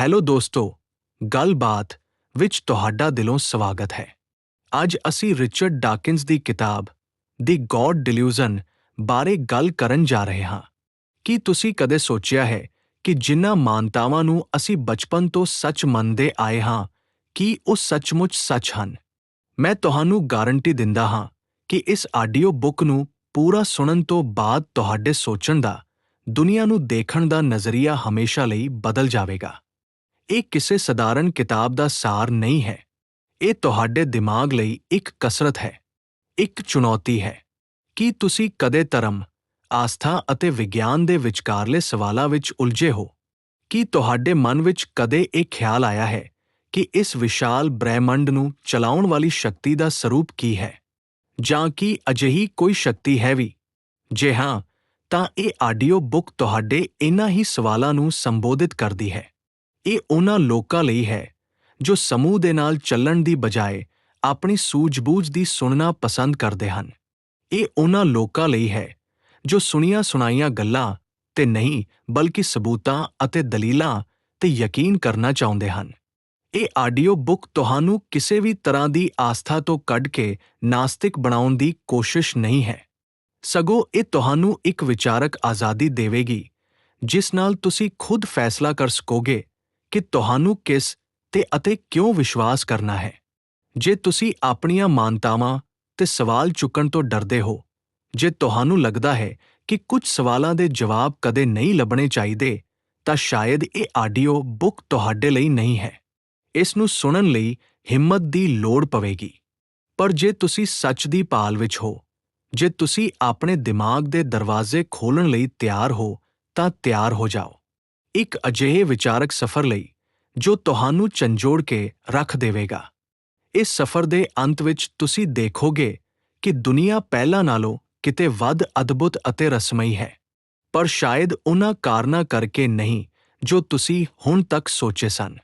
Hello ਦੋਸਤੋ, ਗੱਲਬਾਤ ਵਿੱਚ ਤੁਹਾਡਾ ਦਿਲੋਂ ਸਵਾਗਤ ਹੈ। ਅੱਜ ਅਸੀਂ ਰਿਚਰਡ ਡਾਕਿੰਸ ਦੀ ਕਿਤਾਬ, ਦੀ ਗੋਡ ਡਿਲੂਜ਼ਨ ਬਾਰੇ ਗੱਲ ਕਰਨ ਜਾ ਰਹੇ ਹਾਂ। ਕੀ ਤੁਸੀਂ ਕਦੇ ਸੋਚਿਆ ਹੈ ਕਿ ਜਿਨ੍ਹਾਂ ਮਾਨਤਾਵਾਂ ਨੂੰ ਅਸੀਂ ਬਚਪਨ ਤੋਂ ਸੱਚ ਮੰਨਦੇ ਆਏ ਹਾਂ, ਕੀ ਉਹ ਸੱਚਮੁੱਚ ਸੱਚ ਹਨ? ਮੈਂ ਤੁਹਾਨੂੰ ਗਾਰੰਟੀ ਦਿੰਦਾ ਹਾਂ ਕਿ ਇਸ ਆਡੀਓ ਬੁੱਕ ਨੂੰ ਪੂਰਾ ਸੁਣਨ ਤੋਂ ਬਾਅਦ ਤੁਹਾਡੇ ਸੋਚਣ ਦਾ, ਦੁਨੀਆ ਨੂੰ ਦੇਖਣ ਦਾ ਨਜ਼ਰੀਆ ਹਮੇਸ਼ਾ ਲਈ ਬਦਲ ਜਾਵੇਗਾ। ਇਹ ਕਿਸੇ ਸਧਾਰਨ ਕਿਤਾਬ ਦਾ ਸਾਰ ਨਹੀਂ ਹੈ। ਇਹ ਤੁਹਾਡੇ ਦਿਮਾਗ ਲਈ ਇੱਕ ਕਸਰਤ ਹੈ, ਇੱਕ ਚੁਣੌਤੀ ਹੈ। ਕੀ ਤੁਸੀਂ ਕਦੇ ਧਰਮ, ਆਸਥਾ ਅਤੇ ਵਿਗਿਆਨ ਦੇ ਵਿਚਕਾਰਲੇ ਸਵਾਲਾਂ ਵਿੱਚ ਉਲਝੇ ਹੋ? ਕੀ ਤੁਹਾਡੇ ਮਨ ਵਿੱਚ ਕਦੇ ਇਹ ਖਿਆਲ ਆਇਆ ਹੈ ਕਿ ਇਸ ਵਿਸ਼ਾਲ ਬ੍ਰਹਿਮੰਡ ਨੂੰ ਚਲਾਉਣ ਵਾਲੀ ਸ਼ਕਤੀ ਦਾ ਸਰੂਪ ਕੀ ਹੈ? ਜਾਂ ਕੀ ਅਜਿਹੀ ਕੋਈ ਸ਼ਕਤੀ ਹੈ ਵੀ? ਜੇ ਹਾਂ, ਤਾਂ ਇਹ ਆਡੀਓ ਬੁੱਕ ਤੁਹਾਡੇ ਇਨ੍ਹਾਂ ਹੀ ਸਵਾਲਾਂ ਨੂੰ ਸੰਬੋਧਿਤ ਕਰਦੀ ਹੈ। ਇਹ ਉਹਨਾਂ ਲੋਕਾਂ ਲਈ ਹੈ, ਜੋ ਸਮੂਹ ਦੇ ਨਾਲ ਚੱਲਣ ਦੀ ਬਜਾਏ ਆਪਣੀ ਸੂਝ-ਬੂਝ ਦੀ ਸੁਣਨਾ ਪਸੰਦ ਕਰਦੇ ਹਨ। ਇਹ ਉਹਨਾਂ ਲੋਕਾਂ ਲਈ ਹੈ, ਜੋ ਸੁਣੀਆਂ ਸੁਣਾਈਆਂ ਗੱਲਾਂ ਤੇ ਨਹੀਂ ਬਲਕਿ ਸਬੂਤਾਂ ਅਤੇ ਦਲੀਲਾਂ ਤੇ ਯਕੀਨ ਕਰਨਾ ਚਾਹੁੰਦੇ ਹਨ। ਇਹ ਆਡੀਓ ਬੁੱਕ ਤੁਹਾਨੂੰ ਕਿਸੇ ਵੀ ਤਰ੍ਹਾਂ ਦੀ ਆਸਥਾ ਤੋਂ ਕੱਢ ਕੇ ਨਾਸਤਿਕ ਬਣਾਉਣ ਦੀ ਕੋਸ਼ਿਸ਼ ਨਹੀਂ ਹੈ। ਸਗੋਂ ਇਹ ਤੁਹਾਨੂੰ ਇੱਕ ਵਿਚਾਰਕ ਆਜ਼ਾਦੀ ਦੇਵੇਗੀ, ਜਿਸ ਨਾਲ ਤੁਸੀਂ ਖੁਦ ਫੈਸਲਾ ਕਰ ਸਕੋਗੇ ਕਿ ਤੁਹਾਨੂੰ ਕਿਸ ਤੇ ਅਤੇ ਕਿਉਂ ਵਿਸ਼ਵਾਸ ਕਰਨਾ ਹੈ? ਜੇ ਤੁਸੀਂ ਆਪਣੀਆਂ ਮਾਨਤਾਵਾਂ ਤੇ ਸਵਾਲ ਚੁੱਕਣ ਤੋਂ ਡਰਦੇ ਹੋ, ਜੇ ਤੁਹਾਨੂੰ ਲੱਗਦਾ ਹੈ ਕਿ ਕੁਝ ਸਵਾਲਾਂ ਦੇ ਜਵਾਬ ਕਦੇ ਨਹੀਂ ਲੱਭਣੇ ਚਾਹੀਦੇ, ਤਾਂ ਸ਼ਾਇਦ ਇਹ ਆਡੀਓ ਬੁੱਕ ਤੁਹਾਡੇ ਲਈ ਨਹੀਂ ਹੈ। ਇਸ ਨੂੰ ਸੁਣਨ ਲਈ ਹਿੰਮਤ ਦੀ ਲੋੜ ਪਵੇਗੀ। ਪਰ ਜੇ ਤੁਸੀਂ ਸੱਚ ਦੀ ਭਾਲ ਵਿੱਚ ਹੋ, ਜੇ ਤੁਸੀਂ ਆਪਣੇ ਦਿਮਾਗ ਦੇ ਦਰਵਾਜ਼ੇ ਖੋਲਣ ਲਈ ਤਿਆਰ ਹੋ, ਤਾਂ ਤਿਆਰ ਹੋ ਜਾਓ। ਇੱਕ ਅਜਿਹੇ ਵਿਚਾਰਕ ਸਫ਼ਰ ਲਈ ਜੋ ਤੁਹਾਨੂੰ ਚੰਜੋੜ ਕੇ ਰੱਖ ਦੇਵੇਗਾ। ਇਸ ਸਫ਼ਰ ਦੇ ਅੰਤ ਵਿੱਚ ਤੁਸੀਂ ਦੇਖੋਗੇ ਕਿ ਦੁਨੀਆ ਪਹਿਲਾਂ ਨਾਲੋਂ ਕਿਤੇ ਵੱਧ ਅਦਭੁਤ ਅਤੇ ਰਸਮਈ ਹੈ, ਪਰ ਸ਼ਾਇਦ ਉਹਨਾਂ ਕਾਰਨਾਂ ਕਰਕੇ ਨਹੀਂ ਜੋ ਤੁਸੀਂ ਹੁਣ ਤੱਕ ਸੋਚੇ ਸਨ।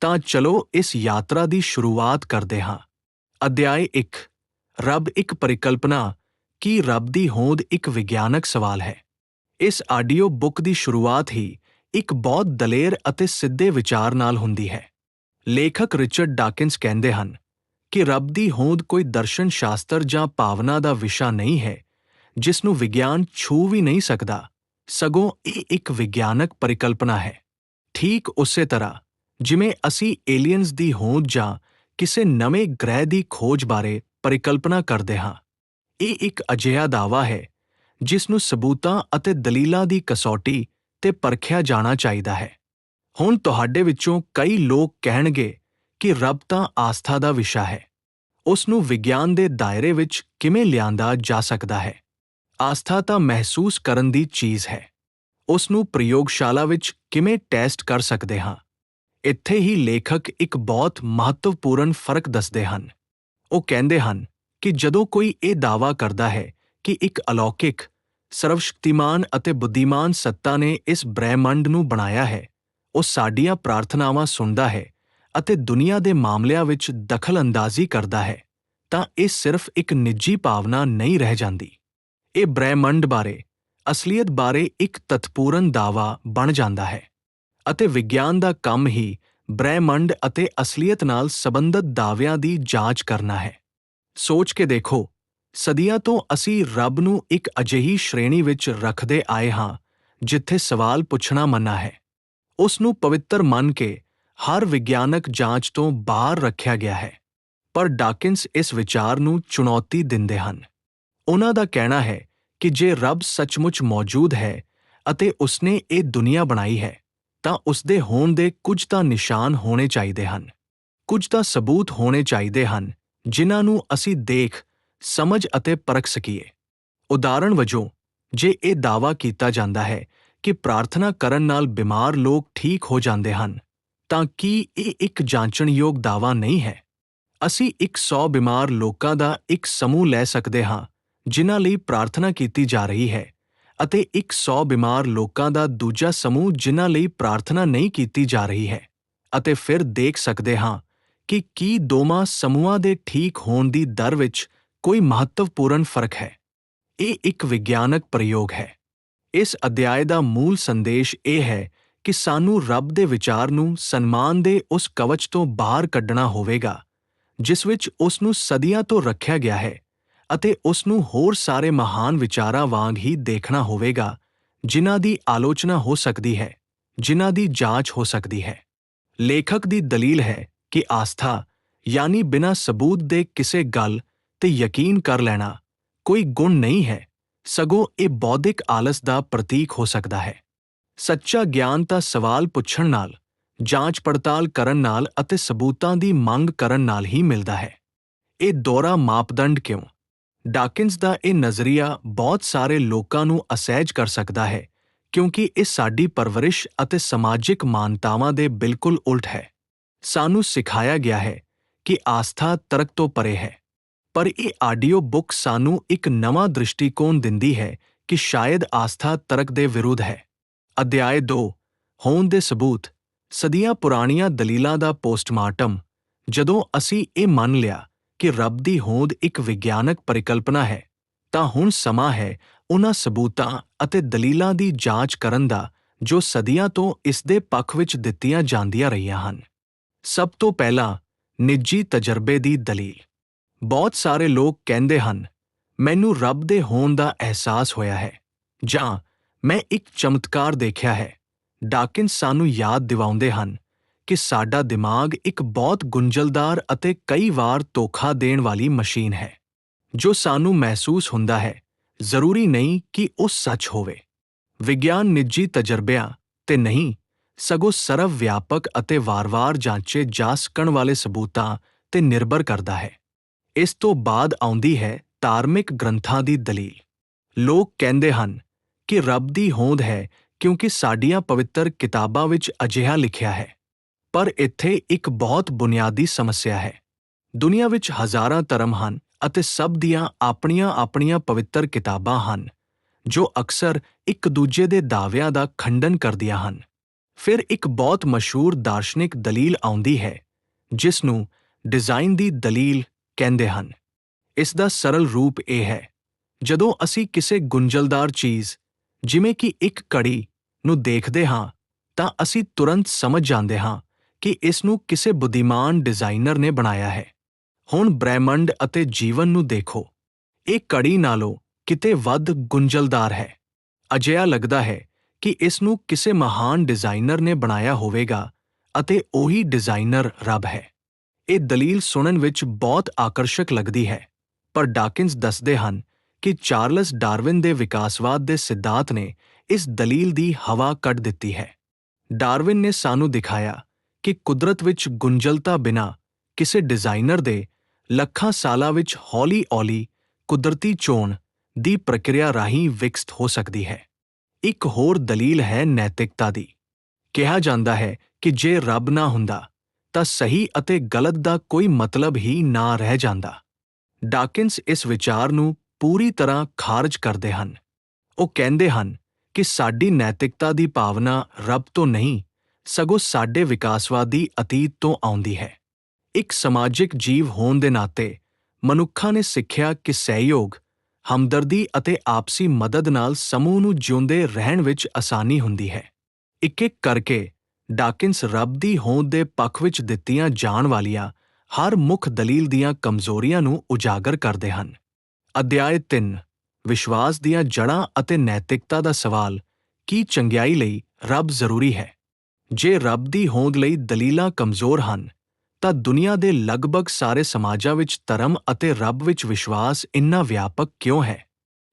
ਤਾਂ ਚਲੋ ਇਸ ਯਾਤਰਾ ਦੀ ਸ਼ੁਰੂਆਤ ਕਰਦੇ ਹਾਂ। ਅਧਿਆਇ 1 ਰੱਬ ਇੱਕ ਪਰਿਕਲਪਨਾ, ਕੀ ਰੱਬ ਦੀ ਹੋਂਦ ਇੱਕ ਵਿਗਿਆਨਕ ਸਵਾਲ ਹੈ। ਇਸ ਆਡੀਓ ਬੁੱਕ ਦੀ ਸ਼ੁਰੂਆਤ ਹੀ ਇੱਕ ਬਹੁਤ ਦਲੇਰ ਅਤੇ ਸਿੱਧੇ ਵਿਚਾਰ ਨਾਲ ਹੁੰਦੀ ਹੈ। ਲੇਖਕ ਰਿਚਰਡ ਡਾਕਿੰਸ ਕਹਿੰਦੇ ਹਨ ਕਿ ਰੱਬ ਦੀ ਹੋਂਦ ਕੋਈ ਦਰਸ਼ਨ ਸ਼ਾਸਤਰ ਜਾਂ ਭਾਵਨਾ ਦਾ ਵਿਸ਼ਾ ਨਹੀਂ ਹੈ, ਜਿਸ ਨੂੰ ਵਿਗਿਆਨ ਛੂ ਵੀ ਨਹੀਂ ਸਕਦਾ। ਸਗੋਂ ਇਹ ਇੱਕ ਵਿਗਿਆਨਕ ਪਰਿਕਲਪਨਾ ਹੈ। ਠੀਕ ਉਸੇ ਤਰ੍ਹਾਂ, ਜਿਵੇਂ ਅਸੀਂ ਏਲੀਅਨਸ ਦੀ ਹੋਂਦ ਜਾਂ ਕਿਸੇ ਨਵੇਂ ਗ੍ਰਹਿ ਦੀ ਖੋਜ ਬਾਰੇ ਪਰਿਕਲਪਨਾ ਕਰਦੇ ਹਾਂ। ਇਹ ਇੱਕ ਅਜਿਹਾ ਦਾਵਾ ਹੈ, ਜਿਸ ਨੂੰ ਸਬੂਤਾਂ ਅਤੇ ਦਲੀਲਾਂ ਦੀ ਕਸੌਟੀ ਤੇ ਪਰਖਿਆ ਜਾਣਾ ਚਾਹੀਦਾ ਹੈ। ਹੁਣ ਤੁਹਾਡੇ ਵਿੱਚੋਂ ਕਈ ਲੋਕ ਕਹਿਣਗੇ ਕਿ ਰੱਬ ਤਾਂ ਆਸਥਾ ਦਾ ਵਿਸ਼ਾ ਹੈ। ਉਸ ਨੂੰ ਵਿਗਿਆਨ ਦੇ ਦਾਇਰੇ ਵਿੱਚ ਕਿਵੇਂ ਲਿਆਂਦਾ ਜਾ ਸਕਦਾ ਹੈ? ਆਸਥਾ ਤਾਂ ਮਹਿਸੂਸ ਕਰਨ ਦੀ ਚੀਜ਼ ਹੈ। ਉਸ ਨੂੰ ਪ੍ਰਯੋਗਸ਼ਾਲਾ ਵਿੱਚ ਕਿਵੇਂ ਟੈਸਟ ਕਰ ਸਕਦੇ ਹਾਂ? ਇੱਥੇ ਹੀ ਲੇਖਕ ਇੱਕ ਬਹੁਤ ਮਹੱਤਵਪੂਰਨ ਫ਼ਰਕ ਦੱਸਦੇ ਹਨ। ਉਹ ਕਹਿੰਦੇ ਹਨ ਕਿ ਜਦੋਂ ਕੋਈ ਇਹ ਦਾਵਾ ਕਰਦਾ ਹੈ ਕਿ ਇੱਕ ਅਲੌਕਿਕ ਸਰਵਸ਼ਕਤੀਮਾਨ ਅਤੇ ਬੁੱਧੀਮਾਨ ਸੱਤਾ ਨੇ ਇਸ ਬ੍ਰਹਿਮੰਡ ਨੂੰ ਬਣਾਇਆ ਹੈ। ਉਹ ਸਾਡੀਆਂ ਪ੍ਰਾਰਥਨਾਵਾਂ ਸੁਣਦਾ ਹੈ ਅਤੇ ਦੁਨੀਆ ਦੇ ਮਾਮਲਿਆਂ ਵਿੱਚ ਦਖਲ ਅੰਦਾਜ਼ੀ ਕਰਦਾ ਹੈ। ਤਾਂ ਇਹ ਸਿਰਫ ਇੱਕ ਨਿੱਜੀ ਭਾਵਨਾ ਨਹੀਂ ਰਹਿ ਜਾਂਦੀ। ਇਹ ਬ੍ਰਹਿਮੰਡ ਬਾਰੇ, ਅਸਲੀਅਤ ਬਾਰੇ ਇੱਕ ਤਤਪੂਰਨ ਦਾਵਾ ਬਣ ਜਾਂਦਾ ਹੈ ਅਤੇ ਵਿਗਿਆਨ ਦਾ ਕੰਮ ਹੀ ਬ੍ਰਹਿਮੰਡ ਅਤੇ ਅਸਲੀਅਤ ਨਾਲ ਸੰਬੰਧਿਤ ਦਾਅਵਿਆਂ ਦੀ ਜਾਂਚ ਕਰਨਾ ਹੈ। ਸੋਚ ਕੇ ਦੇਖੋ ਸਦੀਆਂ ਤੋਂ ਅਸੀਂ ਰੱਬ ਨੂੰ ਇੱਕ ਅਜਿਹੀ ਸ਼੍ਰੇਣੀ ਵਿੱਚ ਰੱਖਦੇ ਆਏ ਹਾਂ, ਜਿੱਥੇ ਸਵਾਲ ਪੁੱਛਣਾ ਮਨਾ ਹੈ। ਉਸ ਨੂੰ ਪਵਿੱਤਰ ਮੰਨ ਕੇ ਹਰ ਵਿਗਿਆਨਕ ਜਾਂਚ ਤੋਂ ਬਾਹਰ ਰੱਖਿਆ ਗਿਆ ਹੈ, ਪਰ ਡਾਕਿੰਸ ਇਸ ਵਿਚਾਰ ਨੂੰ ਚੁਣੌਤੀ ਦਿੰਦੇ ਹਨ। ਉਹਨਾਂ ਦਾ ਕਹਿਣਾ ਹੈ ਕਿ ਜੇ ਰੱਬ ਸੱਚਮੁੱਚ ਮੌਜੂਦ ਹੈ ਅਤੇ ਉਸਨੇ ਇਹ ਦੁਨੀਆ ਬਣਾਈ ਹੈ, ਤਾਂ ਉਸਦੇ ਹੋਣ ਦੇ ਕੁਝ ਤਾਂ ਨਿਸ਼ਾਨ ਹੋਣੇ ਚਾਹੀਦੇ ਹਨ। ਕੁਝ ਤਾਂ ਸਬੂਤ ਹੋਣੇ ਚਾਹੀਦੇ ਹਨ, ਜਿਨ੍ਹਾਂ ਨੂੰ ਅਸੀਂ ਦੇਖ ਸਮਝ ਅਤੇ ਪਰਖ ਸਕੀਏ। ਉਦਾਹਰਣ ਵਜੋਂ, ਜੇ ਇਹ ਦਾਵਾ ਕੀਤਾ ਜਾਂਦਾ ਹੈ ਕਿ ਪ੍ਰਾਰਥਨਾ ਕਰਨ ਨਾਲ ਬਿਮਾਰ ਲੋਕ ਠੀਕ ਹੋ ਜਾਂਦੇ ਹਨ, ਤਾਂ ਕੀ ਇਹ ਇੱਕ ਜਾਂਚਣਯੋਗ ਦਾਵਾ ਨਹੀਂ ਹੈ? ਅਸੀਂ 100 ਬਿਮਾਰ ਲੋਕਾਂ ਦਾ ਇੱਕ ਸਮੂਹ ਲੈ ਸਕਦੇ ਹਾਂ, ਜਿਨ੍ਹਾਂ ਲਈ ਪ੍ਰਾਰਥਨਾ ਕੀਤੀ ਜਾ ਰਹੀ ਹੈ, ਅਤੇ 100 ਬਿਮਾਰ ਲੋਕਾਂ ਦਾ ਦੂਜਾ ਸਮੂਹ ਜਿਨ੍ਹਾਂ ਲਈ ਪ੍ਰਾਰਥਨਾ ਨਹੀਂ ਕੀਤੀ ਜਾ ਰਹੀ ਹੈ, ਅਤੇ ਫਿਰ ਦੇਖ ਸਕਦੇ ਹਾਂ ਕਿ ਕੀ ਦੋਵਾਂ ਸਮੂਹਾਂ ਦੇ ਠੀਕ ਹੋਣ ਦੀ ਦਰ ਵਿੱਚ ਕੋਈ ਮਹੱਤਵਪੂਰਨ ਫ਼ਰਕ ਹੈ। ਇਹ ਇੱਕ ਵਿਗਿਆਨਕ ਪ੍ਰਯੋਗ ਹੈ। ਇਸ ਅਧਿਆਇ ਦਾ ਮੂਲ ਸੰਦੇਸ਼ ਇਹ ਹੈ ਕਿ ਸਾਨੂੰ ਰੱਬ ਦੇ ਵਿਚਾਰ ਨੂੰ ਸਨਮਾਨ ਦੇ ਉਸ ਕਵਚ ਤੋਂ ਬਾਹਰ ਕੱਢਣਾ ਹੋਵੇਗਾ, ਜਿਸ ਵਿੱਚ ਉਸ ਨੂੰ ਸਦੀਆਂ ਤੋਂ ਰੱਖਿਆ ਗਿਆ ਹੈ ਅਤੇ ਉਸ ਨੂੰ ਹੋਰ ਸਾਰੇ ਮਹਾਨ ਵਿਚਾਰਾਂ ਵਾਂਗ ਹੀ ਦੇਖਣਾ ਹੋਵੇਗਾ, ਜਿਨ੍ਹਾਂ ਦੀ ਆਲੋਚਨਾ ਹੋ ਸਕਦੀ ਹੈ, ਜਿਨ੍ਹਾਂ ਦੀ ਜਾਂਚ ਹੋ ਸਕਦੀ ਹੈ। ਲੇਖਕ ਦੀ ਦਲੀਲ ਹੈ ਕਿ ਆਸਥਾ, ਯਾਨੀ ਬਿਨਾਂ ਸਬੂਤ ਦੇ ਕਿਸੇ ਗੱਲ ਤੇ ਯਕੀਨ ਕਰ ਲੈਣਾ, ਕੋਈ ਗੁਣ ਨਹੀਂ ਹੈ। ਸਗੋਂ ਇਹ ਬੌਧਿਕ ਆਲਸ ਦਾ ਪ੍ਰਤੀਕ ਹੋ ਸਕਦਾ ਹੈ। ਸੱਚਾ ਗਿਆਨ ਤਾਂ ਸਵਾਲ ਪੁੱਛਣ ਨਾਲ, ਜਾਂਚ ਪੜਤਾਲ ਕਰਨ ਨਾਲ ਅਤੇ ਸਬੂਤਾਂ ਦੀ ਮੰਗ ਕਰਨ ਨਾਲ ਹੀ ਮਿਲਦਾ ਹੈ। ਇਹ ਦੋਹਰਾ ਮਾਪਦੰਡ ਕਿਉਂ? ਡਾਕਿੰਸ ਦਾ ਇਹ ਨਜ਼ਰੀਆ ਬਹੁਤ ਸਾਰੇ ਲੋਕਾਂ ਨੂੰ ਅਸਹਿਜ ਕਰ ਸਕਦਾ ਹੈ, ਕਿਉਂਕਿ ਇਹ ਸਾਡੀ ਪਰਵਰਿਸ਼ ਅਤੇ ਸਮਾਜਿਕ ਮਾਨਤਾਵਾਂ ਦੇ ਬਿਲਕੁਲ ਉਲਟ ਹੈ। ਸਾਨੂੰ ਸਿਖਾਇਆ ਗਿਆ ਹੈ ਕਿ ਆਸਥਾ ਤਰਕ ਤੋਂ ਪਰੇ ਹੈ। ਪਰ ਇਹ ਆਡੀਓ ਬੁੱਕ ਸਾਨੂੰ ਇੱਕ ਨਵਾਂ ਦ੍ਰਿਸ਼ਟੀਕੋਣ ਦਿੰਦੀ ਹੈ ਕਿ ਸ਼ਾਇਦ ਆਸਥਾ ਤਰਕ ਦੇ ਵਿਰੁੱਧ ਹੈ। ਅਧਿਆਇ 2 ਹੋਂਦ ਦੇ ਸਬੂਤ, ਸਦੀਆਂ ਪੁਰਾਣੀਆਂ ਦਲੀਲਾਂ ਦਾ ਪੋਸਟਮਾਰਟਮ। ਜਦੋਂ ਅਸੀਂ ਇਹ ਮੰਨ ਲਿਆ ਕਿ ਰੱਬ ਦੀ ਹੋਂਦ ਇੱਕ ਵਿਗਿਆਨਕ ਪਰਿਕਲਪਨਾ ਹੈ, ਤਾਂ ਹੁਣ ਸਮਾਂ ਹੈ ਉਹਨਾਂ ਸਬੂਤਾਂ ਅਤੇ ਦਲੀਲਾਂ ਦੀ ਜਾਂਚ ਕਰਨ ਦਾ ਜੋ ਸਦੀਆਂ ਤੋਂ ਇਸ ਦੇ ਪੱਖ ਵਿੱਚ ਦਿੱਤੀਆਂ ਜਾਂਦੀਆਂ ਰਹੀਆਂ ਹਨ। ਸਭ ਤੋਂ ਪਹਿਲਾਂ ਨਿੱਜੀ ਤਜਰਬੇ ਦੀ ਦਲੀਲ। ਬਹੁਤ ਸਾਰੇ ਲੋਕ ਕਹਿੰਦੇ ਹਨ, ਮੈਨੂੰ ਰੱਬ ਦੇ ਹੋਣ ਦਾ ਅਹਿਸਾਸ ਹੋਇਆ ਹੈ। ਜਾਂ ਮੈਂ ਇੱਕ ਚਮਤਕਾਰ ਦੇਖਿਆ ਹੈ। ਡਾਕਿਨਸ ਸਾਨੂੰ ਯਾਦ ਦਿਵਾਉਂਦੇ ਹਨ ਕਿ ਸਾਡਾ ਦਿਮਾਗ ਇੱਕ ਬਹੁਤ ਗੁੰਝਲਦਾਰ ਅਤੇ ਕਈ ਵਾਰ ਧੋਖਾ ਦੇਣ ਵਾਲੀ ਮਸ਼ੀਨ ਹੈ, ਜੋ ਸਾਨੂੰ ਮਹਿਸੂਸ ਹੁੰਦਾ ਹੈ, ਜ਼ਰੂਰੀ ਨਹੀਂ ਕਿ ਉਹ ਸੱਚ ਹੋਵੇ। ਵਿਗਿਆਨ ਨਿੱਜੀ ਤਜਰਬਿਆਂ ਤੇ ਨਹੀਂ, ਸਗੋਂ ਸਰਵ ਵਿਆਪਕ ਅਤੇ ਵਾਰ-ਵਾਰ ਜਾਂਚੇ ਜਾ ਸਕਣ ਵਾਲੇ ਸਬੂਤਾਂ ਤੇ ਨਿਰਭਰ ਕਰਦਾ ਹੈ। ਇਸ ਤੋਂ ਬਾਅਦ ਆਉਂਦੀ ਹੈ ਧਾਰਮਿਕ ਗ੍ਰੰਥਾਂ ਦੀ ਦਲੀਲ। ਲੋਕ ਕਹਿੰਦੇ ਹਨ ਕਿ ਰੱਬ ਦੀ ਹੋਂਦ ਹੈ ਕਿਉਂਕਿ ਸਾਡੀਆਂ ਪਵਿੱਤਰ ਕਿਤਾਬਾਂ ਵਿੱਚ ਅਜਿਹਾ ਲਿਖਿਆ ਹੈ। ਪਰ ਇੱਥੇ ਇੱਕ ਬਹੁਤ ਬੁਨਿਆਦੀ ਸਮੱਸਿਆ ਹੈ। ਦੁਨੀਆ ਵਿੱਚ ਹਜ਼ਾਰਾਂ ਧਰਮ ਹਨ ਅਤੇ ਸਭ ਦੀਆਂ ਆਪਣੀਆਂ-ਆਪਣੀਆਂ ਪਵਿੱਤਰ ਕਿਤਾਬਾਂ ਹਨ, ਜੋ ਅਕਸਰ ਇੱਕ ਦੂਜੇ ਦੇ ਦਾਅਵਿਆਂ ਦਾ ਖੰਡਨ ਕਰਦੀਆਂ ਹਨ। ਫਿਰ ਇੱਕ ਬਹੁਤ ਮਸ਼ਹੂਰ ਦਾਰਸ਼ਨਿਕ ਦਲੀਲ ਆਉਂਦੀ ਹੈ ਜਿਸ ਨੂੰ ਡਿਜ਼ਾਈਨ ਦੀ ਦਲੀਲ ਕਹਿੰਦੇ ਹਨ। ਇਸ ਦਾ ਸਰਲ ਰੂਪ ਇਹ ਹੈ, ਜਦੋਂ ਅਸੀਂ ਕਿਸੇ ਗੁੰਝਲਦਾਰ ਚੀਜ਼, ਜਿਵੇਂ ਕਿ ਇੱਕ ਕੜੀ ਨੂੰ ਦੇਖਦੇ ਹਾਂ, ਤਾਂ ਅਸੀਂ ਤੁਰੰਤ ਸਮਝ ਜਾਂਦੇ ਹਾਂ ਕਿ ਇਸ ਨੂੰ ਕਿਸੇ ਬੁੱਧੀਮਾਨ ਡਿਜ਼ਾਈਨਰ ਨੇ ਬਣਾਇਆ ਹੈ। ਹੁਣ ਬ੍ਰਹਿਮੰਡ ਅਤੇ ਜੀਵਨ ਨੂੰ ਦੇਖੋ। ਇਹ ਕੜੀ ਨਾਲੋਂ ਕਿਤੇ ਵੱਧ ਗੁੰਝਲਦਾਰ ਹੈ। ਅਜਿਹਾ ਲੱਗਦਾ ਹੈ ਕਿ ਇਸ ਨੂੰ ਕਿਸੇ ਮਹਾਨ ਡਿਜ਼ਾਈਨਰ ਨੇ ਬਣਾਇਆ ਹੋਵੇਗਾ ਅਤੇ ਉਹੀ ਡਿਜ਼ਾਈਨਰ ਰੱਬ ਹੈ। ਇਹ ਦਲੀਲ ਸੁਣਨ ਵਿੱਚ ਬਹੁਤ ਆਕਰਸ਼ਕ ਲੱਗਦੀ ਹੈ। ਪਰ ਡਾਕਿੰਸ ਦੱਸਦੇ ਹਨ ਕਿ ਚਾਰਲਸ ਡਾਰਵਿਨ ਦੇ ਵਿਕਾਸਵਾਦ ਦੇ ਸਿਧਾਂਤ ਨੇ ਇਸ ਦਲੀਲ ਦੀ ਹਵਾ ਕੱਢ ਦਿੱਤੀ ਹੈ। ਡਾਰਵਿਨ ਨੇ ਸਾਨੂੰ ਦਿਖਾਇਆ ਕਿ ਕੁਦਰਤ ਵਿੱਚ ਗੁੰਝਲਤਾ ਬਿਨਾ ਕਿਸੇ ਡਿਜ਼ਾਈਨਰ ਦੇ ਲੱਖਾਂ ਸਾਲਾਂ ਵਿੱਚ ਹੌਲੀ-ਹੌਲੀ ਕੁਦਰਤੀ ਚੋਣ ਦੀ ਪ੍ਰਕਿਰਿਆ ਰਾਹੀਂ ਵਿਕਸਿਤ ਹੋ ਸਕਦੀ ਹੈ। ਇੱਕ ਹੋਰ ਦਲੀਲ ਹੈ ਨੈਤਿਕਤਾ ਦੀ। ਕਿਹਾ ਜਾਂਦਾ ਹੈ ਕਿ ਜੇ ਰੱਬ ਨਾ ਹੁੰਦਾ ਤਾਂ ਸਹੀ ਅਤੇ ਗਲਤ ਦਾ ਕੋਈ ਮਤਲਬ ਹੀ ਨਾ ਰਹਿ ਜਾਂਦਾ। ਡਾਕਿੰਸ ਇਸ ਵਿਚਾਰ ਨੂੰ ਪੂਰੀ ਤਰ੍ਹਾਂ ਖਾਰਜ ਕਰਦੇ ਹਨ। ਉਹ ਕਹਿੰਦੇ ਹਨ ਕਿ ਸਾਡੀ ਨੈਤਿਕਤਾ ਦੀ ਭਾਵਨਾ ਰੱਬ ਤੋਂ ਨਹੀਂ, ਸਗੋਂ ਸਾਡੇ ਵਿਕਾਸਵਾਦੀ ਅਤੀਤ ਤੋਂ ਆਉਂਦੀ ਹੈ। ਇੱਕ ਸਮਾਜਿਕ ਜੀਵ ਹੋਣ ਦੇ ਨਾਤੇ ਮਨੁੱਖਾਂ ਨੇ ਸਿੱਖਿਆ ਕਿ ਸਹਿਯੋਗ, ਹਮਦਰਦੀ ਅਤੇ ਆਪਸੀ ਮਦਦ ਨਾਲ ਸਮੂਹ ਨੂੰ ਜਿਉਂਦੇ ਰਹਿਣ ਵਿੱਚ ਆਸਾਨੀ ਹੁੰਦੀ ਹੈ। ਇੱਕ ਇੱਕ ਕਰਕੇ ਡਾਕਿੰਸ ਰੱਬ ਦੀ ਹੋਂਦ ਦੇ ਪੱਖ ਵਿੱਚ ਦਿੱਤੀਆਂ ਜਾਣ ਵਾਲੀਆਂ ਹਰ ਮੁੱਖ ਦਲੀਲ ਦੀਆਂ ਕਮਜ਼ੋਰੀਆਂ ਨੂੰ ਉਜਾਗਰ ਕਰਦੇ ਹਨ। ਅਧਿਆਇ 3 ਵਿਸ਼ਵਾਸ ਦੀਆਂ ਜੜ੍ਹਾਂ ਅਤੇ ਨੈਤਿਕਤਾ ਦਾ ਸਵਾਲ, ਕੀ ਚੰਗਿਆਈ ਲਈ ਰੱਬ ਜ਼ਰੂਰੀ ਹੈ? ਜੇ ਰੱਬ ਦੀ ਹੋਂਦ ਲਈ ਦਲੀਲਾਂ ਕਮਜ਼ੋਰ ਹਨ, ਤਾਂ ਦੁਨੀਆ ਦੇ ਲਗਭਗ ਸਾਰੇ ਸਮਾਜਾਂ ਵਿੱਚ ਧਰਮ ਅਤੇ ਰੱਬ ਵਿੱਚ ਵਿਸ਼ਵਾਸ ਇੰਨਾ ਵਿਆਪਕ ਕਿਉਂ ਹੈ?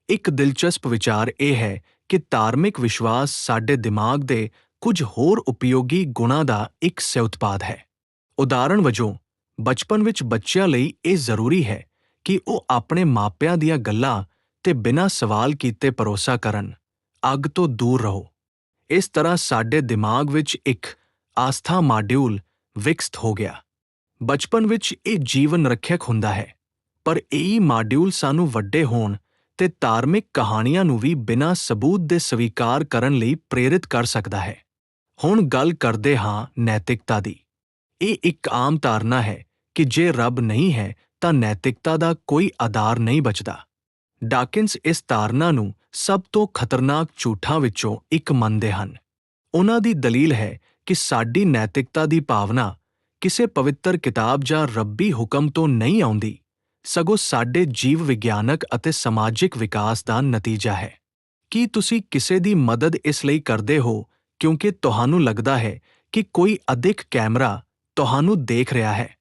ਇੱਕ ਦਿਲਚਸਪ ਵਿਚਾਰ ਇਹ ਹੈ ਕਿ ਧਾਰਮਿਕ ਵਿਸ਼ਵਾਸ ਸਾਡੇ ਦਿਮਾਗ ਦੇ ਕੁਝ ਹੋਰ ਉਪਯੋਗੀ ਗੁਣਾਂ ਦਾ ਇੱਕ ਸਿਉਤਪਾਦ ਹੈ। ਉਦਾਹਰਣ ਵਜੋਂ, ਬਚਪਨ ਵਿੱਚ ਬੱਚਿਆਂ ਲਈ ਇਹ ਜ਼ਰੂਰੀ ਹੈ ਕਿ ਉਹ ਆਪਣੇ ਮਾਪਿਆਂ ਦੀਆਂ ਗੱਲਾਂ ਤੇ ਬਿਨਾਂ ਸਵਾਲ ਕੀਤੇ ਭਰੋਸਾ ਕਰਨ। ਅੱਗ ਤੋਂ ਦੂਰ ਰਹੋ। ਇਸ ਤਰ੍ਹਾਂ ਸਾਡੇ ਦਿਮਾਗ ਵਿੱਚ ਇੱਕ ਆਸਥਾ ਮਾਡਿਊਲ ਵਿਕਸਿਤ ਹੋ ਗਿਆ। ਬਚਪਨ ਵਿੱਚ ਇਹ ਜੀਵਨ ਰੱਖਿਅਕ ਹੁੰਦਾ ਹੈ, ਪਰ ਇਹ ਮਾਡਿਊਲ ਸਾਨੂੰ ਵੱਡੇ ਹੋਣ ਤੇ ਧਾਰਮਿਕ ਕਹਾਣੀਆਂ ਨੂੰ ਵੀ ਬਿਨਾਂ ਸਬੂਤ ਦੇ ਸਵੀਕਾਰ ਕਰਨ ਲਈ ਪ੍ਰੇਰਿਤ ਕਰ ਸਕਦਾ ਹੈ। ਹੁਣ ਗੱਲ ਕਰਦੇ ਹਾਂ ਨੈਤਿਕਤਾ ਦੀ। ਇਹ ਇੱਕ ਆਮ ਧਾਰਨਾ ਹੈ ਕਿ ਜੇ ਰੱਬ ਨਹੀਂ ਹੈ, ਤਾਂ ਨੈਤਿਕਤਾ ਦਾ ਕੋਈ ਆਧਾਰ ਨਹੀਂ ਬਚਦਾ। ਡਾਕਿੰਸ ਇਸ ਧਾਰਨਾ ਨੂੰ ਸਭ ਤੋਂ ਖਤਰਨਾਕ ਝੂਠਾਂ ਵਿੱਚੋਂ ਇੱਕ ਮੰਨਦੇ ਹਨ। ਉਹਨਾਂ ਦੀ ਦਲੀਲ ਹੈ ਕਿ ਸਾਡੀ ਨੈਤਿਕਤਾ ਦੀ ਭਾਵਨਾ ਕਿਸੇ ਪਵਿੱਤਰ ਕਿਤਾਬ ਜਾਂ ਰੱਬੀ ਹੁਕਮ ਤੋਂ ਨਹੀਂ ਆਉਂਦੀ, ਸਗੋਂ ਸਾਡੇ ਜੀਵ ਵਿਗਿਆਨਕ ਅਤੇ ਸਮਾਜਿਕ ਵਿਕਾਸ ਦਾ ਨਤੀਜਾ ਹੈ। ਕੀ ਤੁਸੀਂ ਕਿਸੇ ਦੀ ਮਦਦ ਇਸ ਲਈ ਕਰਦੇ ਹੋ ਕਿਉਂਕਿ ਤੁਹਾਨੂੰ ਲੱਗਦਾ ਹੈ ਕਿ ਕੋਈ ਅਦਿੱਖ ਕੈਮਰਾ ਤੁਹਾਨੂੰ ਦੇਖ ਰਿਹਾ ਹੈ।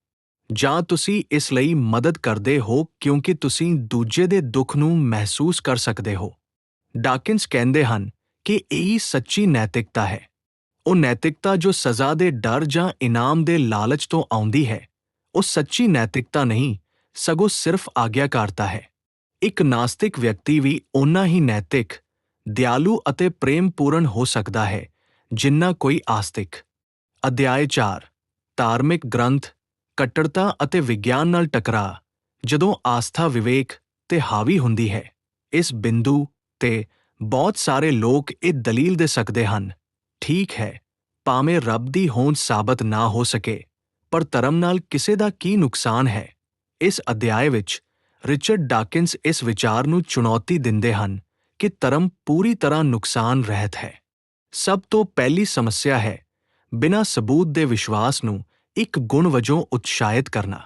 ਜਾਂ ਤੁਸੀਂ ਇਸ ਲਈ ਮਦਦ ਕਰਦੇ ਹੋ ਕਿਉਂਕਿ ਤੁਸੀਂ ਦੂਜੇ ਦੇ ਦੁੱਖ ਨੂੰ ਮਹਿਸੂਸ ਕਰ ਸਕਦੇ ਹੋ। ਡਾਕਿੰਸ ਕਹਿੰਦੇ ਹਨ ਕਿ ਇਹ ਸੱਚੀ ਨੈਤਿਕਤਾ ਹੈ। ਉਹ ਨੈਤਿਕਤਾ ਜੋ ਸਜ਼ਾ ਦੇ ਡਰ ਜਾਂ ਇਨਾਮ ਦੇ ਲਾਲਚ ਤੋਂ ਆਉਂਦੀ ਹੈ, ਉਹ ਸੱਚੀ ਨੈਤਿਕਤਾ ਨਹੀਂ, ਸਗੋਂ ਸਿਰਫ ਆਗਿਆਕਾਰਤਾ ਹੈ। ਇੱਕ ਨਾਸਤਿਕ ਵਿਅਕਤੀ ਵੀ ਓਨਾ ਹੀ ਨੈਤਿਕ, ਦਿਆਲੂ ਅਤੇ ਪ੍ਰੇਮਪੂਰਨ ਹੋ ਸਕਦਾ ਹੈ ਜਿੰਨਾ ਕੋਈ ਆਸਤਿਕ। ਅਧਿਆਇ 4 ਧਾਰਮਿਕ ਗ੍ਰੰਥ, ਕੱਟੜਤਾ ਅਤੇ ਵਿਗਿਆਨ ਨਾਲ ਟਕਰਾ ਜਦੋਂ ਆਸਥਾ ਵਿਵੇਕ ਤੇ ਹਾਵੀ ਹੁੰਦੀ ਹੈ, ਇਸ ਬਿੰਦੂ ਤੇ ਬਹੁਤ ਸਾਰੇ ਲੋਕ ਇਹ ਦਲੀਲ ਦੇ ਸਕਦੇ ਹਨ, ਠੀਕ ਹੈ, ਭਾਵੇਂ ਰੱਬ ਦੀ ਹੋਂਦ ਸਾਬਤ ਨਾ ਹੋ ਸਕੇ, ਪਰ ਧਰਮ ਨਾਲ ਕਿਸੇ ਦਾ ਕੀ ਨੁਕਸਾਨ ਹੈ? ਇਸ ਅਧਿਆਇ ਵਿੱਚ ਰਿਚਰਡ ਡਾਕਿੰਸ ਇਸ ਵਿਚਾਰ ਨੂੰ ਚੁਣੌਤੀ ਦਿੰਦੇ ਹਨ ਕਿ ਧਰਮ ਪੂਰੀ ਤਰ੍ਹਾਂ ਨੁਕਸਾਨ ਰਹਿਤ ਹੈ। ਸਭ ਤੋਂ ਪਹਿਲੀ ਸਮੱਸਿਆ ਹੈ, ਬਿਨਾਂ ਸਬੂਤ ਦੇ ਵਿਸ਼ਵਾਸ ਨੂੰ ਇੱਕ ਗੁਣ ਵਜੋਂ ਉਤਸ਼ਾਹਿਤ ਕਰਨਾ।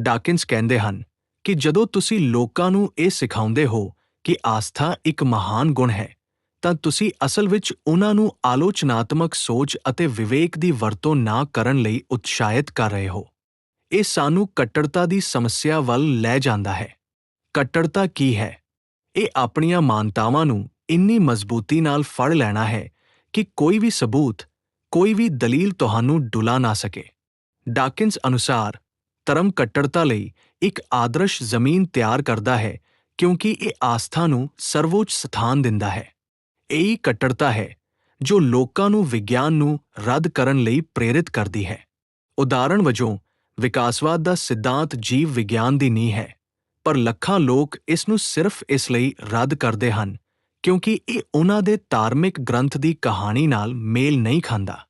ਡਾਕਿੰਸ ਕਹਿੰਦੇ ਹਨ ਕਿ ਜਦੋਂ ਤੁਸੀਂ ਲੋਕਾਂ ਨੂੰ ਇਹ ਸਿਖਾਉਂਦੇ ਹੋ ਕਿ ਆਸਥਾ ਇੱਕ ਮਹਾਨ ਗੁਣ ਹੈ, ਤਾਂ ਤੁਸੀਂ ਅਸਲ ਵਿੱਚ ਉਹਨਾਂ ਨੂੰ ਆਲੋਚਨਾਤਮਕ ਸੋਚ ਅਤੇ ਵਿਵੇਕ ਦੀ ਵਰਤੋਂ ਨਾ ਕਰਨ ਲਈ ਉਤਸ਼ਾਹਿਤ ਕਰ ਰਹੇ ਹੋ। ਇਹ ਸਾਨੂੰ ਕੱਟੜਤਾ ਦੀ ਸਮੱਸਿਆ ਵੱਲ ਲੈ ਜਾਂਦਾ ਹੈ। ਕੱਟੜਤਾ ਕੀ ਹੈ? ਇਹ ਆਪਣੀਆਂ ਮਾਨਤਾਵਾਂ ਨੂੰ ਇੰਨੀ ਮਜ਼ਬੂਤੀ ਨਾਲ ਫੜ ਲੈਣਾ ਹੈ ਕਿ ਕੋਈ ਵੀ ਸਬੂਤ, ਕੋਈ ਵੀ ਦਲੀਲ ਤੁਹਾਨੂੰ ਡੁਲਾ ਨਾ ਸਕੇ। ਡਾਕਿੰਸ ਅਨੁਸਾਰ, ਧਰਮ ਕੱਟੜਤਾ ਲਈ ਇੱਕ ਆਦਰਸ਼ ਜ਼ਮੀਨ ਤਿਆਰ ਕਰਦਾ ਹੈ, ਕਿਉਂਕਿ ਇਹ ਆਸਥਾ ਨੂੰ ਸਰਵੋੱਚ ਸਥਾਨ ਦਿੰਦਾ ਹੈ। ਇਹੀ ਕੱਟੜਤਾ ਹੈ, ਜੋ ਲੋਕਾਂ ਨੂੰ ਵਿਗਿਆਨ ਨੂੰ ਰੱਦ ਕਰਨ ਲਈ ਪ੍ਰੇਰਿਤ ਕਰਦੀ ਹੈ। ਉਦਾਹਰਣ ਵਜੋਂ, ਵਿਕਾਸਵਾਦ ਦਾ ਸਿਧਾਂਤ ਜੀਵ ਵਿਗਿਆਨ ਦੀ ਨੀਂਹ ਹੈ, ਪਰ ਲੱਖਾਂ ਲੋਕ ਇਸ ਨੂੰ ਸਿਰਫ ਇਸ ਲਈ ਰੱਦ ਕਰਦੇ ਹਨ ਕਿਉਂਕਿ ਇਹ ਉਹਨਾਂ ਦੇ ਧਾਰਮਿਕ ਗ੍ਰੰਥ ਦੀ ਕਹਾਣੀ ਨਾਲ ਮੇਲ ਨਹੀਂ ਖਾਂਦਾ।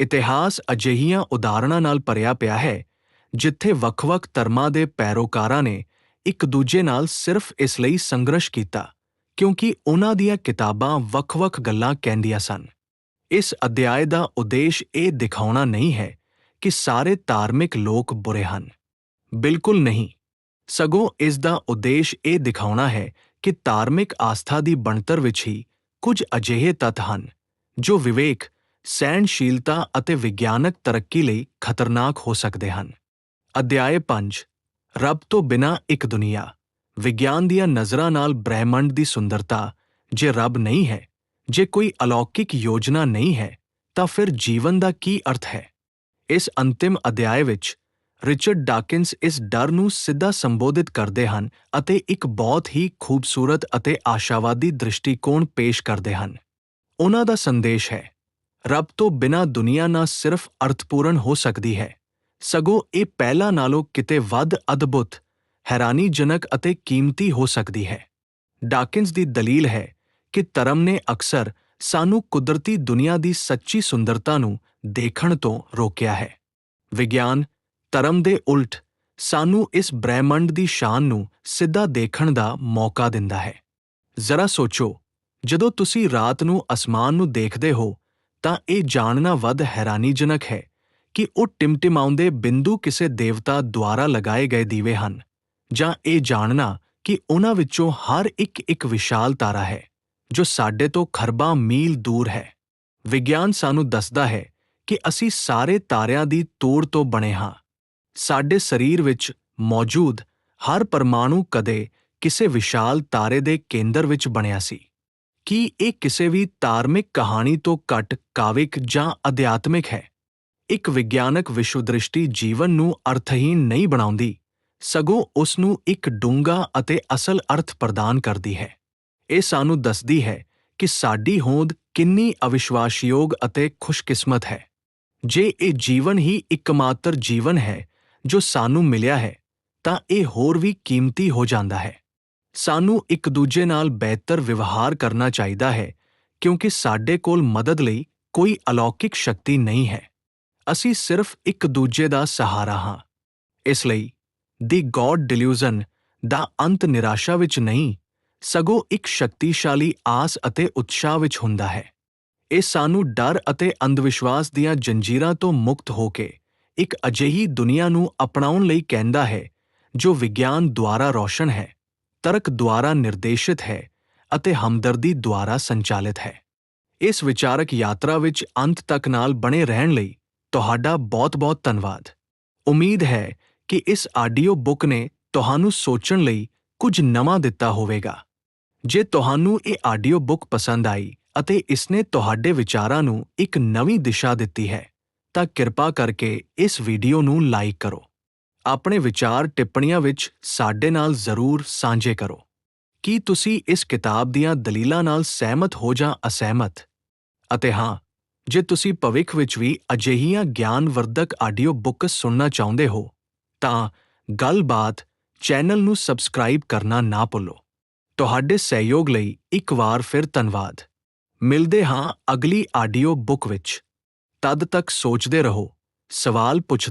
ਇਤਿਹਾਸ ਅਜਿਹੀਆਂ ਉਦਾਹਰਣਾਂ ਨਾਲ ਭਰਿਆ ਪਿਆ ਹੈ, ਜਿੱਥੇ ਵੱਖ-ਵੱਖ ਧਰਮਾਂ ਦੇ ਪੈਰੋਕਾਰਾਂ ਨੇ ਇੱਕ ਦੂਜੇ ਨਾਲ ਸਿਰਫ ਇਸ ਲਈ ਸੰਘਰਸ਼ ਕੀਤਾ, ਕਿਉਂਕਿ ਉਹਨਾਂ ਦੀਆਂ ਕਿਤਾਬਾਂ ਵੱਖ-ਵੱਖ ਗੱਲਾਂ ਕਹਿੰਦੀਆਂ ਸਨ। ਇਸ ਅਧਿਆਇ ਦਾ ਉਦੇਸ਼ ਇਹ ਦਿਖਾਉਣਾ ਨਹੀਂ ਹੈ ਕਿ ਸਾਰੇ ਧਾਰਮਿਕ ਲੋਕ ਬੁਰੇ ਹਨ। ਬਿਲਕੁਲ ਨਹੀਂ। ਸਗੋਂ ਇਸ ਦਾ ਉਦੇਸ਼ ਇਹ ਦਿਖਾਉਣਾ ਹੈ ਕਿ ਧਾਰਮਿਕ ਆਸਥਾ ਦੀ ਬਣਤਰ ਵਿੱਚ ਹੀ ਕੁਝ ਅਜਿਹੇ ਤੱਤ ਹਨ, ਜੋ ਵਿਵੇਕ, ਸਹਿਣਸ਼ੀਲਤਾ ਅਤੇ ਵਿਗਿਆਨਕ ਤਰੱਕੀ ਲਈ ਖਤਰਨਾਕ ਹੋ ਸਕਦੇ ਹਨ। ਅਧਿਆਇ 5 ਰੱਬ ਤੋਂ ਬਿਨਾਂ ਇੱਕ ਦੁਨੀਆ, ਵਿਗਿਆਨ ਦੀਆਂ ਨਜ਼ਰਾਂ ਨਾਲ ਬ੍ਰਹਿਮੰਡ ਦੀ ਸੁੰਦਰਤਾ, ਜੇ ਰੱਬ ਨਹੀਂ ਹੈ, ਜੇ ਕੋਈ ਅਲੌਕਿਕ ਯੋਜਨਾ ਨਹੀਂ ਹੈ, ਤਾਂ ਫਿਰ ਜੀਵਨ ਦਾ ਕੀ ਅਰਥ ਹੈ? ਇਸ ਅੰਤਿਮ ਅਧਿਆਇ ਵਿੱਚ ਰਿਚਰਡ ਡਾਕਿੰਸ ਇਸ ਡਰ ਨੂੰ ਸਿੱਧਾ ਸੰਬੋਧਿਤ ਕਰਦੇ ਹਨ ਅਤੇ ਇੱਕ ਬਹੁਤ ਹੀ ਖੂਬਸੂਰਤ ਅਤੇ ਆਸ਼ਾਵਾਦੀ ਦ੍ਰਿਸ਼ਟੀਕੋਣ ਪੇਸ਼ ਕਰਦੇ ਹਨ। ਉਹਨਾਂ ਦਾ ਸੰਦੇਸ਼ ਹੈ, ਰੱਬ ਤੋਂ ਬਿਨਾਂ ਦੁਨੀਆ ਨਾ ਸਿਰਫ ਅਰਥਪੂਰਨ ਹੋ ਸਕਦੀ ਹੈ, ਸਗੋਂ ਇਹ ਪਹਿਲਾਂ ਨਾਲੋਂ ਕਿਤੇ ਵੱਧ ਅਦਭੁਤ, ਹੈਰਾਨੀਜਨਕ ਅਤੇ ਕੀਮਤੀ ਹੋ ਸਕਦੀ ਹੈ। ਡਾਕਿੰਸ ਦੀ ਦਲੀਲ ਹੈ ਕਿ ਧਰਮ ਨੇ ਅਕਸਰ ਸਾਨੂੰ ਕੁਦਰਤੀ ਦੁਨੀਆ ਦੀ ਸੱਚੀ ਸੁੰਦਰਤਾ ਨੂੰ ਦੇਖਣ ਤੋਂ ਰੋਕਿਆ ਹੈ। ਵਿਗਿਆਨ ਧਰਮ ਦੇ ਉਲਟ, ਸਾਨੂੰ ਇਸ ਬ੍ਰਹਿਮੰਡ ਦੀ ਸ਼ਾਨ ਨੂੰ ਸਿੱਧਾ ਦੇਖਣ ਦਾ ਮੌਕਾ ਦਿੰਦਾ ਹੈ। ਜ਼ਰਾ ਸੋਚੋ, ਜਦੋਂ ਤੁਸੀਂ ਰਾਤ ਨੂੰ ਅਸਮਾਨ ਨੂੰ ਦੇਖਦੇ ਹੋ, ਤਾਂ ਇਹ ਜਾਣਨਾ ਵੱਧ ਹੈਰਾਨੀਜਨਕ ਹੈ ਕਿ ਉਹ ਟਿਮਟਿਮਾਉਂਦੇ ਬਿੰਦੂ ਕਿਸੇ ਦੇਵਤਾ ਦੁਆਰਾ ਲਗਾਏ ਗਏ ਦੀਵੇ ਹਨ, ਜਾਂ ਇਹ ਜਾਣਨਾ ਕਿ ਉਹਨਾਂ ਵਿੱਚੋਂ ਹਰ ਇੱਕ ਇੱਕ ਵਿਸ਼ਾਲ ਤਾਰਾ ਹੈ, ਜੋ ਸਾਡੇ ਤੋਂ ਖਰਬਾਂ ਮੀਲ ਦੂਰ ਹੈ। ਵਿਗਿਆਨ ਸਾਨੂੰ ਦੱਸਦਾ ਹੈ ਕਿ ਅਸੀਂ ਸਾਰੇ ਤਾਰਿਆਂ ਦੀ ਤੋੜ ਤੋਂ ਬਣੇ ਹਾਂ। ਸਾਡੇ ਸਰੀਰ ਵਿੱਚ ਮੌਜੂਦ ਹਰ ਪਰਮਾਣੂ ਕਦੇ ਕਿਸੇ ਵਿਸ਼ਾਲ ਤਾਰੇ ਦੇ ਕੇਂਦਰ ਵਿੱਚ ਬਣਿਆ ਸੀ। ਕੀ ਇਹ ਕਿਸੇ ਵੀ ਧਾਰਮਿਕ ਕਹਾਣੀ ਤੋਂ ਘੱਟ ਕਾਵਿਕ ਜਾਂ ਅਧਿਆਤਮਿਕ ਹੈ? ਇੱਕ ਵਿਗਿਆਨਕ ਵਿਸ਼ਵਦ੍ਰਿਸ਼ਟੀ ਜੀਵਨ ਨੂੰ ਅਰਥਹੀਣ ਨਹੀਂ ਬਣਾਉਂਦੀ, ਸਗੋਂ ਉਸ ਨੂੰ ਇੱਕ ਡੂੰਘਾ ਅਤੇ ਅਸਲ ਅਰਥ ਪ੍ਰਦਾਨ ਕਰਦੀ ਹੈ। ਇਹ ਸਾਨੂੰ ਦੱਸਦੀ ਹੈ ਕਿ ਸਾਡੀ ਹੋਂਦ ਕਿੰਨੀ ਅਵਿਸ਼ਵਾਸਯੋਗ ਅਤੇ ਖੁਸ਼ਕਿਸਮਤ ਹੈ। ਜੇ ਇਹ ਜੀਵਨ ਹੀ ਇੱਕਮਾਤਰ ਜੀਵਨ ਹੈ ਜੋ ਸਾਨੂੰ ਮਿਲਿਆ ਹੈ, ਤਾਂ ਇਹ ਹੋਰ ਵੀ ਕੀਮਤੀ ਹੋ ਜਾਂਦਾ ਹੈ। ਸਾਨੂੰ ਇੱਕ ਦੂਜੇ ਨਾਲ ਬਿਹਤਰ ਵਿਵਹਾਰ ਕਰਨਾ ਚਾਹੀਦਾ ਹੈ, ਕਿਉਂਕਿ ਸਾਡੇ ਕੋਲ ਮਦਦ ਲਈ ਕੋਈ ਅਲੌਕਿਕ ਸ਼ਕਤੀ ਨਹੀਂ ਹੈ। ਅਸੀਂ ਸਿਰਫ ਇੱਕ ਦੂਜੇ ਦਾ ਸਹਾਰਾ ਹਾਂ। ਇਸ ਲਈ, ਦੀ ਗੋਡ ਡਿਲੂਜ਼ਨ ਦਾ ਅੰਤ ਨਿਰਾਸ਼ਾ ਵਿੱਚ ਨਹੀਂ, ਸਗੋਂ ਇੱਕ ਸ਼ਕਤੀਸ਼ਾਲੀ ਆਸ ਅਤੇ ਉਤਸ਼ਾਹ ਵਿੱਚ ਹੁੰਦਾ ਹੈ। ਇਹ ਸਾਨੂੰ ਡਰ ਅਤੇ ਅੰਧਵਿਸ਼ਵਾਸ ਦੀਆਂ ਜੰਜੀਰਾਂ ਤੋਂ ਮੁਕਤ ਹੋ ਕੇ ਇੱਕ ਅਜਿਹੀ ਦੁਨੀਆ ਨੂੰ ਅਪਣਾਉਣ ਲਈ ਕਹਿੰਦਾ ਹੈ, ਜੋ ਵਿਗਿਆਨ ਦੁਆਰਾ ਰੌਸ਼ਨ ਹੈ, ਤਰਕ ਦੁਆਰਾ ਨਿਰਦੇਸ਼ਿਤ ਹੈ ਅਤੇ ਹਮਦਰਦੀ ਦੁਆਰਾ ਸੰਚਾਲਿਤ ਹੈ। ਇਸ ਵਿਚਾਰਕ ਯਾਤਰਾ ਵਿੱਚ ਅੰਤ ਤੱਕ ਨਾਲ ਬਣੇ ਰਹਿਣ ਲਈ ਤੁਹਾਡਾ ਬਹੁਤ-ਬਹੁਤ ਧੰਨਵਾਦ। ਉਮੀਦ ਹੈ ਕਿ ਇਸ ਆਡੀਓ ਬੁੱਕ ਨੇ ਤੁਹਾਨੂੰ ਸੋਚਣ ਲਈ ਕੁਝ ਨਵਾਂ ਦਿੱਤਾ ਹੋਵੇਗਾ। ਜੇ ਤੁਹਾਨੂੰ ਇਹ ਆਡੀਓ ਬੁੱਕ ਪਸੰਦ ਆਈ ਅਤੇ ਇਸਨੇ ਤੁਹਾਡੇ ਵਿਚਾਰਾਂ ਨੂੰ ਇੱਕ ਨਵੀਂ ਦਿਸ਼ਾ ਦਿੱਤੀ ਹੈ ਤਾਂ ਕਿਰਪਾ ਕਰਕੇ ਇਸ ਵੀਡੀਓ ਨੂੰ ਲਾਈਕ ਕਰੋ। ਆਪਣੇ ਵਿਚਾਰ ਟਿੱਪਣੀਆਂ ਵਿੱਚ ਸਾਡੇ ਨਾਲ ਜ਼ਰੂਰ ਸਾਂਝੇ ਕਰੋ। ਕੀ ਤੁਸੀਂ ਇਸ ਕਿਤਾਬ ਦੀਆਂ ਦਲੀਲਾਂ ਨਾਲ ਸਹਿਮਤ ਹੋ ਜਾਂ ਅਸਹਿਮਤ? ਅਤੇ ਹਾਂ, ਜੇ ਤੁਸੀਂ ਭਵਿੱਖ ਵਿੱਚ ਵੀ ਅਜਿਹੀਆਂ ਗਿਆਨਵਰਧਕ ਆਡੀਓ ਬੁੱਕਸ ਸੁਣਨਾ ਚਾਹੁੰਦੇ ਹੋ, ਤਾਂ ਗੱਲਬਾਤ ਚੈਨਲ ਨੂੰ ਸਬਸਕ੍ਰਾਈਬ ਕਰਨਾ ਨਾ ਭੁੱਲੋ। ਤੁਹਾਡੇ ਸਹਿਯੋਗ ਲਈ ਇੱਕ ਵਾਰ ਫਿਰ ਧੰਨਵਾਦ। ਮਿਲਦੇ ਹਾਂ ਅਗਲੀ ਆਡੀਓ ਬੁੱਕ ਵਿੱਚ। ਤਦ ਤੱਕ ਸੋਚਦੇ ਰਹੋ ਸਵਾਲ ਪੁੱਛ